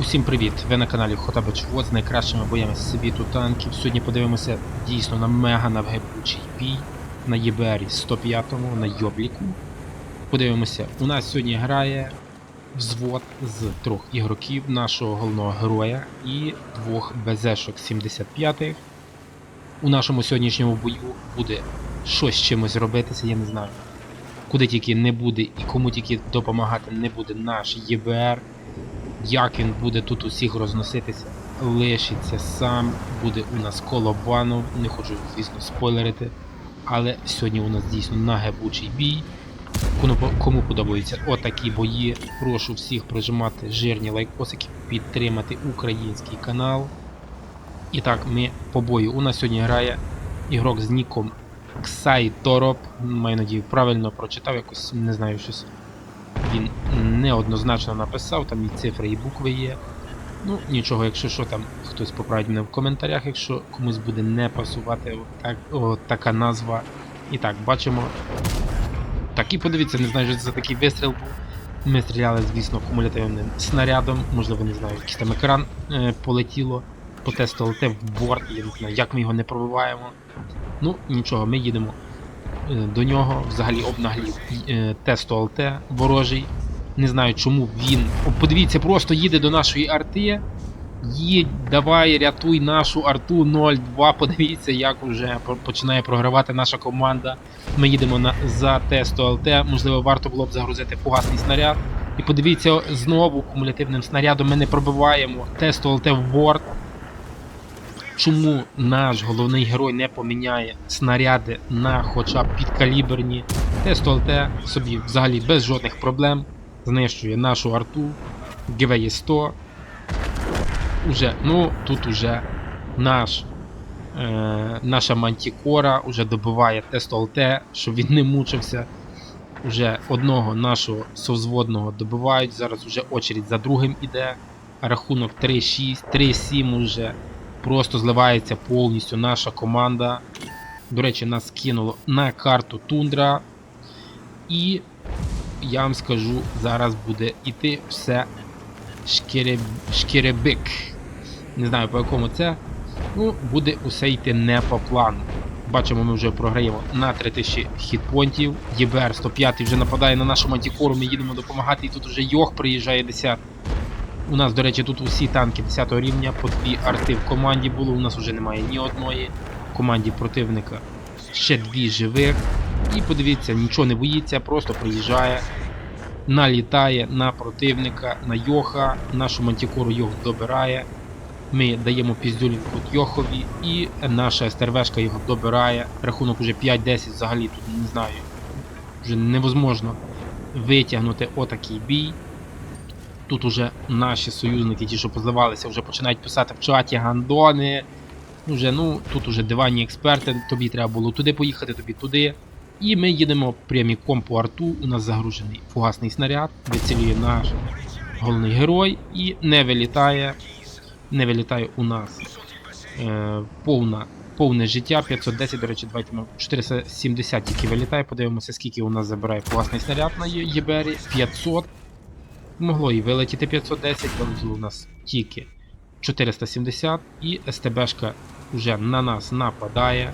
Усім привіт! Ви на каналі Хотабич з найкращими боями світу танків. Сьогодні подивимося дійсно на мега навгибучий бій на ЄБРі 105-му на Йобліку. Подивимося, у нас сьогодні грає взвод з трьох ігроків нашого головного героя і двох БЗшок 75-х. У нашому сьогоднішньому бою буде щось чимось робитися, я не знаю. Куди тільки не буде і кому тільки допомагати не буде наш ЄБР як він буде тут усіх розноситися, лишиться сам, буде у нас колобанов, не хочу, звісно, спойлерити. Але сьогодні у нас дійсно нагебучий бій. Кому подобаються отакі бої, прошу всіх прижимати жирні лайкосики, підтримати український канал. І так, ми по бою. У нас сьогодні грає ігрок з ніком Ксай Тороп. Маю надію, правильно прочитав якось, не знаю щось він неоднозначно написав, там і цифри, і букви є. Ну, нічого, якщо що, там хтось поправить мене в коментарях, якщо комусь буде не пасувати отак, о, така назва. І так, бачимо. Так, і подивіться, не знаю, що це за такий вистріл був. Ми стріляли, звісно, кумулятивним снарядом, можливо, не знаю, якийсь там екран е, полетіло по тесту ЛТ в борт, я не знаю, як ми його не пробиваємо. Ну, нічого, ми їдемо е, до нього, взагалі обнаглів е, тесту ЛТ ворожий. Не знаю, чому він. Подивіться, просто їде до нашої арти. Їдь, давай, рятуй нашу арту 0-2. Подивіться, як вже починає програвати наша команда. Ми їдемо на, за тесту ЛТ. Можливо, варто було б загрузити фугасний снаряд. І подивіться, знову кумулятивним снарядом ми не пробиваємо тесту ЛТ в борт. Чому наш головний герой не поміняє снаряди на хоча б підкаліберні? Тест ЛТ собі взагалі без жодних проблем знищує нашу арту, ГВЄ 100. Уже, ну, тут уже наш, е, наша мантікора уже добиває тест ЛТ, щоб він не мучився. Уже одного нашого совзводного добивають. Зараз уже очередь за другим іде. Рахунок 3-6, 3-7 уже просто зливається повністю наша команда. До речі, нас кинуло на карту Тундра. І я вам скажу, зараз буде іти все шкереб... шкеребик. Не знаю по якому це. Ну, буде усе йти не по плану. Бачимо, ми вже програємо на 3000 хітпонтів. ЄБР 105 вже нападає на нашу мантікору, ми їдемо допомагати, і тут вже Йох приїжджає 10. У нас, до речі, тут усі танки 10 рівня, по дві арти в команді було, у нас вже немає ні одної. В команді противника ще дві живих. І подивіться, нічого не боїться, просто приїжджає, налітає на противника, на Йоха, нашу мантікору Йох добирає. Ми даємо піздюлін от Йохові, і наша СТРВшка його добирає. Рахунок уже 5-10 взагалі тут не знаю. Вже невозможно витягнути отакий бій. Тут уже наші союзники, ті, що позливалися, вже починають писати в чаті гандони. Вже, ну, тут уже диванні експерти, тобі треба було туди поїхати, тобі туди. І ми їдемо пряміком по арту. У нас загружений фугасний снаряд, вицілює наш головний герой і не вилітає. Не вилітає у нас е, повна, повне життя. 510, до речі, давайте ми 470 тільки вилітає. Подивимося, скільки у нас забирає фугасний снаряд на Є- ЄБРі. 500. Могло і вилетіти 510, вилетіло у нас тільки 470 і СТБшка вже на нас нападає.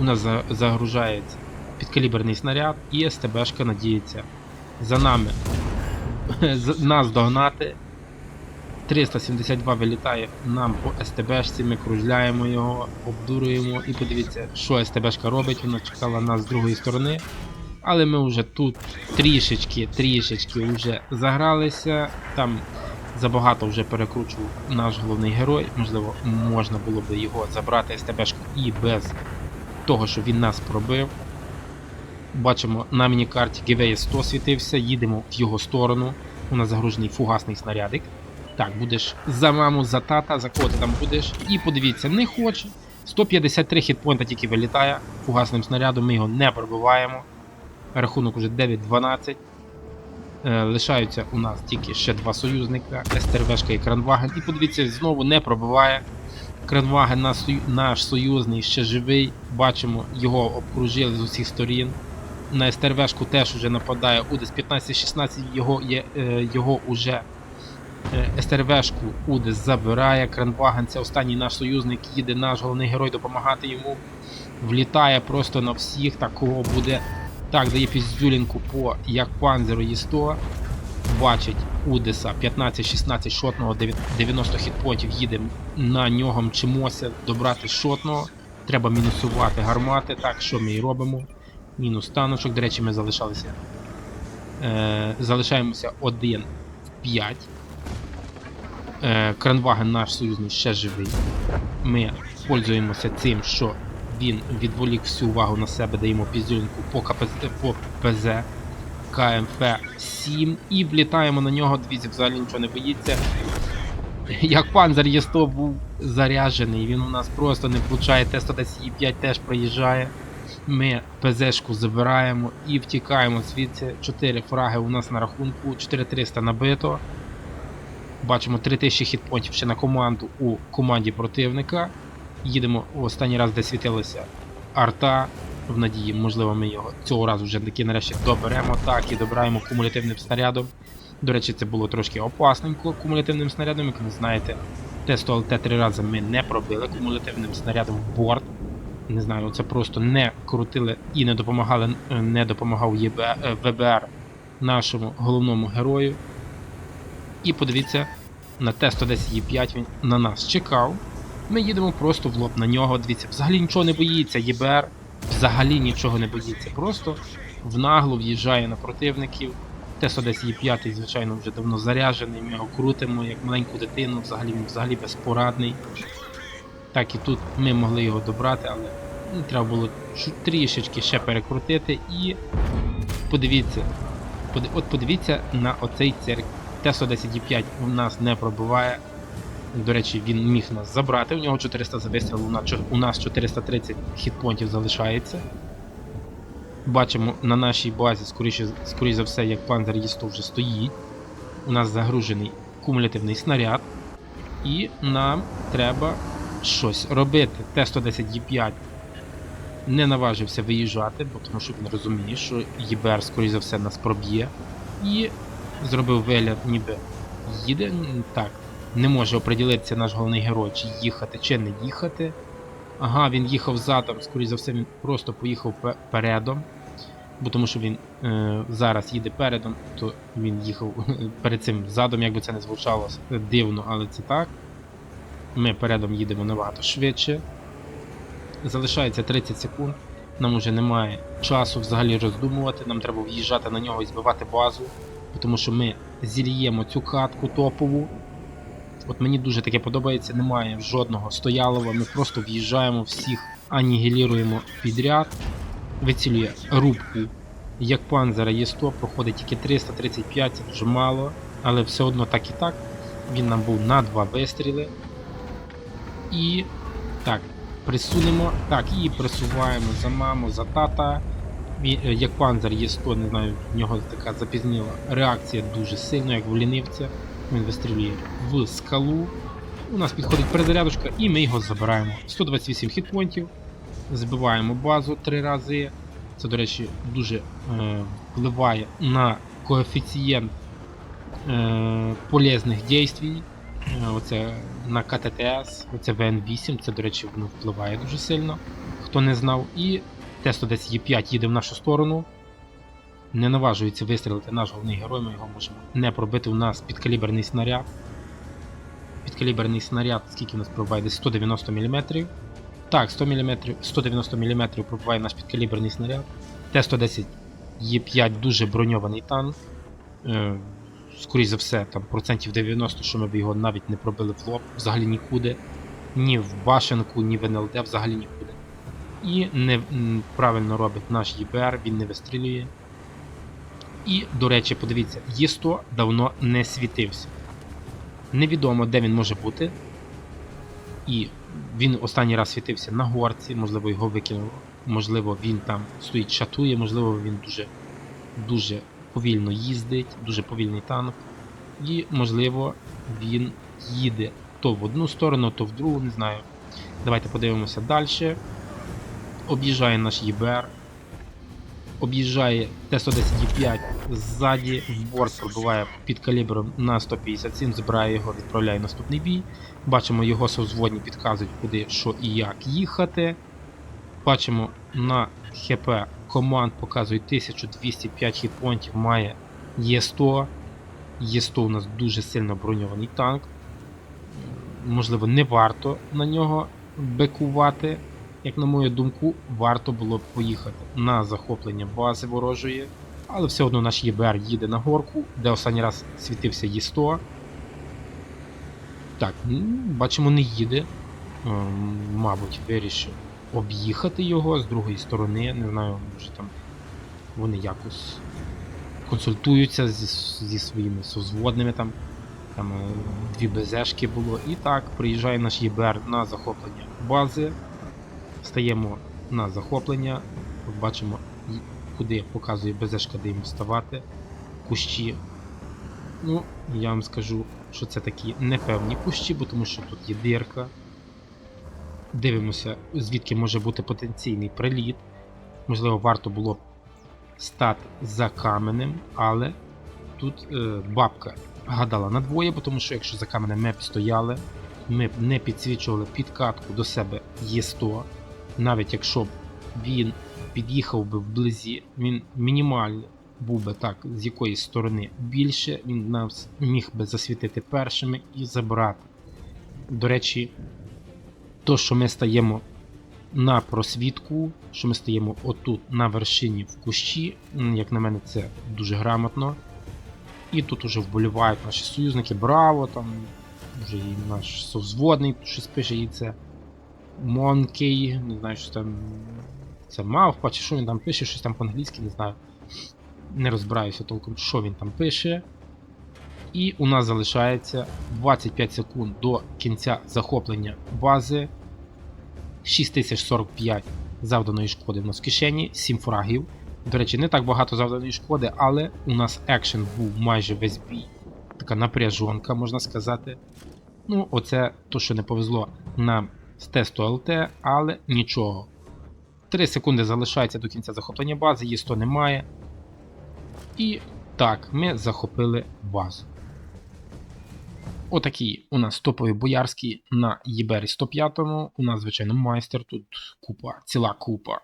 У нас загружається підкаліберний снаряд і СТБшка надіється за нами нас догнати. 372 вилітає нам по СТБшці, ми кружляємо його, обдурюємо і подивіться, що СТБшка робить, вона чекала нас з другої сторони. Але ми вже тут трішечки, трішечки вже загралися. Там забагато вже перекручував наш головний герой. Можливо, можна було би його забрати СТБшку і без того, що він нас пробив. Бачимо, на міні-карті GV 100 світився, їдемо в його сторону. У нас загружений фугасний снарядик. Так, будеш за маму, за тата, за кого ти там будеш. І подивіться, не хоче. 153 хітпойнта тільки вилітає фугасним снарядом, ми його не пробиваємо. Рахунок уже 9-12. Е, лишаються у нас тільки ще два союзника, СТРВшка і Кранваген. І подивіться, знову не пробиває. Кранваген наш, союзний ще живий. Бачимо, його обкружили з усіх сторін. На СТРВшку теж уже нападає Удес 15-16, його, е, його уже Е, СТРВшку Удес забирає. Кранваген це останній наш союзник, їде наш головний герой допомагати йому. Влітає просто на всіх, такого буде. Так, дає піздюлінку по як панзеру Є100. Бачить Удеса 15-16 шотного, 90 хітпотів їде на нього мчимося добрати шотного. Треба мінусувати гармати. Так, що ми і робимо. Мінус таночок. До речі, ми залишалися. Е, залишаємося 1 в 5. Е, Кранваген наш союзний ще живий. Ми пользуємося цим, що він відволік всю увагу на себе, даємо піздюлінку по КПЗ, по ПЗ КМФ 7 і влітаємо на нього. Дивіться, взагалі нічого не боїться. Як панзер Є100 був заряджений, він у нас просто не влучає. Т-110Е5 теж проїжджає. Ми ПЗшку забираємо і втікаємо звідси. 4 фраги у нас на рахунку, 4300 набито. Бачимо 3000 хітпонтів ще на команду у команді противника. Їдемо останній раз, де світилася арта. В надії, можливо, ми його цього разу вже таки нарешті доберемо. Так, і добираємо кумулятивним снарядом. До речі, це було трошки опасним кумулятивним снарядом, як ви знаєте. Т-100 ЛТ три рази ми не пробили кумулятивним снарядом в борт. Не знаю, це просто не крутили і не допомагали, е, не допомагав е, ВБР нашому головному герою. І подивіться, на Т-110Е5 він на нас чекав. Ми їдемо просто в лоб на нього. Дивіться, взагалі нічого не боїться. ЄБР взагалі нічого не боїться. Просто в наглу в'їжджає на противників. Т-110Е5, звичайно, вже давно заряджений. Ми його крутимо як маленьку дитину, взагалі він взагалі безпорадний. Так і тут ми могли його добрати, але ну, треба було трішечки ще перекрутити і подивіться. От подивіться на оцей цирк. Т-110Е5 у нас не пробиває. До речі, він міг нас забрати. У нього 400 за у нас чо- у нас 430 хітпонтів залишається. Бачимо на нашій базі, скоріше, скоріше за все, як панзер Є100 вже стоїть. У нас загружений кумулятивний снаряд. І нам треба щось робити. Т-110Е5 не наважився виїжджати, бо тому що він розуміє, що ЄБР, скоріше за все, нас проб'є. І зробив вигляд, ніби їде. Так, не може оприділитися наш головний герой, чи їхати, чи не їхати. Ага, він їхав задом, скоріше за все, він просто поїхав передом. Бо тому що він е, зараз їде передом, то він їхав перед цим задом, як би це не звучало дивно, але це так. Ми передом їдемо набагато швидше. Залишається 30 секунд. Нам уже немає часу взагалі роздумувати. Нам треба в'їжджати на нього і збивати базу. Тому що ми зільємо цю катку топову. От мені дуже таке подобається, немає жодного стоялого, ми просто в'їжджаємо всіх, анігіліруємо підряд. Вицілює рубку. Як панзера Є100 проходить тільки 335, це дуже мало, але все одно так і так. Він нам був на два вистріли. І так, присунемо. Так, і присуваємо за маму, за тата. Е, як панзер Є100, не знаю, в нього така запізніла реакція дуже сильно, як в лінивця. Він вистрілює в скалу. У нас підходить перезарядочка, і ми його забираємо. 128 хітпонтів. Збиваємо базу три рази. Це, до речі, дуже е, впливає на коефіцієнт е, полезних дійствій. Е, оце на КТТС, оце ВН8, це, до речі, воно впливає дуже сильно. Хто не знав. І Т-110Е5 їде в нашу сторону. Не наважується вистрілити наш головний герой, ми його можемо не пробити. У нас підкаліберний снаряд. Підкаліберний снаряд, скільки у нас пробиває? Десь 190 мм. Так, 100 мм, 190 мм пробиває наш підкаліберний снаряд. Т-110 Е5 дуже броньований танк. Е, скоріше за все, там процентів 90, що ми б його навіть не пробили в лоб, взагалі нікуди. Ні в башенку, ні в НЛД, взагалі нікуди. І не правильно робить наш ЄБР, він не вистрілює. І, до речі, подивіться, Є100 давно не світився. Невідомо, де він може бути. І він останній раз світився на горці, можливо, його викинуло. Можливо, він там стоїть, шатує, можливо, він дуже, дуже повільно їздить, дуже повільний танк. І, можливо, він їде то в одну сторону, то в другу, не знаю. Давайте подивимося далі. Об'їжджає наш ЄБР. Об'їжджає Т-110Е5 ззаді, в борт пробиває під калібром на 157, збирає його, відправляє наступний бій. Бачимо, його совзводні підказують, куди, що і як їхати. Бачимо на ХП команд показує 1205 хітпонтів, має Є100. Є100 у нас дуже сильно броньований танк. Можливо, не варто на нього бекувати. Як на мою думку, варто було б поїхати на захоплення бази ворожої, але все одно наш ЄБР їде на горку, де останній раз світився Є100. Так, бачимо, не їде. Ем, Мабуть, вирішив об'їхати його з другої сторони. Не знаю, може там вони якось консультуються зі, зі своїми созводними там. Там е, дві БЗшки було. І так, приїжджає наш ЄБР на захоплення бази. Стаємо на захоплення. Бачимо, куди показує БЗшка, де їм вставати. Кущі. Ну, я вам скажу, що це такі непевні кущі, бо тому що тут є дирка. Дивимося, звідки може бути потенційний приліт. Можливо, варто було стати за каменем, але тут е, бабка гадала на двоє, бо тому що якщо за каменем ми б стояли, ми б не підсвічували підкатку до себе Є100, навіть якщо б він під'їхав би вблизі, він мінімально був би так, з якоїсь сторони більше, він нас міг би засвітити першими і забрати. До речі, то, що ми стаємо на просвітку, що ми стоїмо отут на вершині в кущі, як на мене, це дуже грамотно. І тут уже вболівають наші союзники, браво, там вже і наш совзводний щось пише, і це Монкей, не знаю, що там. Це мавпа, чи що він там пише, щось там по-англійськи, не знаю. Не розбираюся толком, що він там пише. І у нас залишається 25 секунд до кінця захоплення бази. 6045 завданої шкоди в нас в кишені, 7 фрагів. До речі, не так багато завданої шкоди, але у нас екшен був майже весь бій. Така напряжонка, можна сказати. Ну, оце то, що не повезло нам з тесту ЛТ, але нічого. 3 секунди залишається до кінця захоплення бази, її 100 немає. І так, ми захопили базу. Отакі у нас топові боярські на Єбері 105. У нас, звичайно, майстер. Тут купа, ціла купа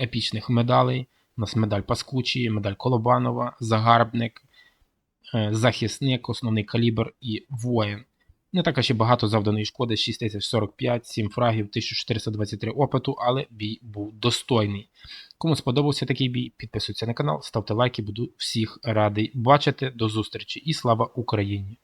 епічних медалей. У нас медаль Паскучі, медаль Колобанова, загарбник, е, захисник, основний калібр і воїн. Не так аж багато завданої шкоди, 6045, 7 фрагів, 1423 опиту, але бій був достойний. Кому сподобався такий бій, підписуйтесь на канал, ставте лайки, буду всіх радий бачити. До зустрічі і слава Україні!